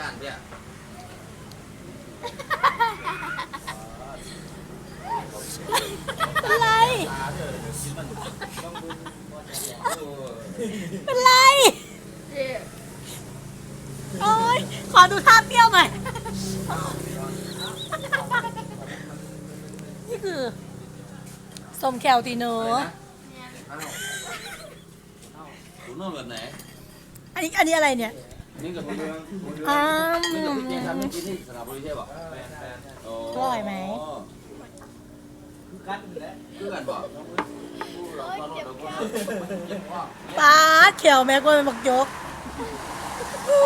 ย่านเนี่ยเป็นไร เป็นไร โอ้ยขอดูท่าเปรี้ยวหน่อย นี่คือสมแคลตีเนออะไรร์นะอ้าวอ้าวคุณนอนแบบไหน อันนี้อันนี้อะไรเนี่ย นี่กับพี่เมืองอ้านี่กับพี่เจมทำเมื่อกี้ที่สระบุรีใช่ป่ะโอ้อร่อยไหม คือกันแหละคือกันป่ะโอ้ยเจ็บแก้วเจ็บว่าปลาเขียวแม่กวนบักยกอู้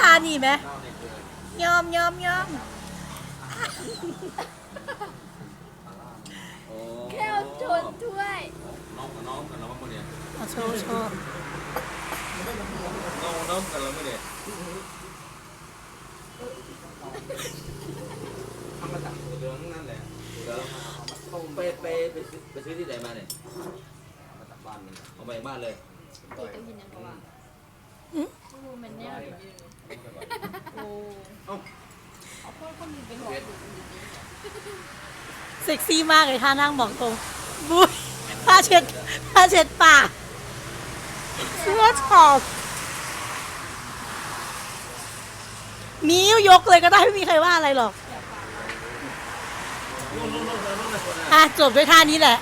ทานนี่ไหมเน่าในเกินยอมยอมยอมโอ้แก้วชนถ้วยน้องกับน้องกันแล้วมั้งคนเนี้ยเอาโชว์โชว์ น้องน้องกันแล้วมั้งเนี่ยทำมาจากเหลืองนั่นแหละเหลืองไปไปไปซื้อไปซื้อที่ไหนมาเนี่ยมาจากบ้านมันเอาไปบ้านเลยตีตัวหินยังกว่าโอ้มันแนวเดี๋ยวยืนโอ้เอาพ่อคนมีเป็นหัวดูดีเซ็กซี่มากเลยท่านั่งบอกตรงบุ้ยผ้าเช็ดผ้าเช็ดปากเสื้อช็อปนิ้วยกเลยก็ได้ไม่มีใครว่าอะไรหรอกอะจบด้วยท่านี้แหละ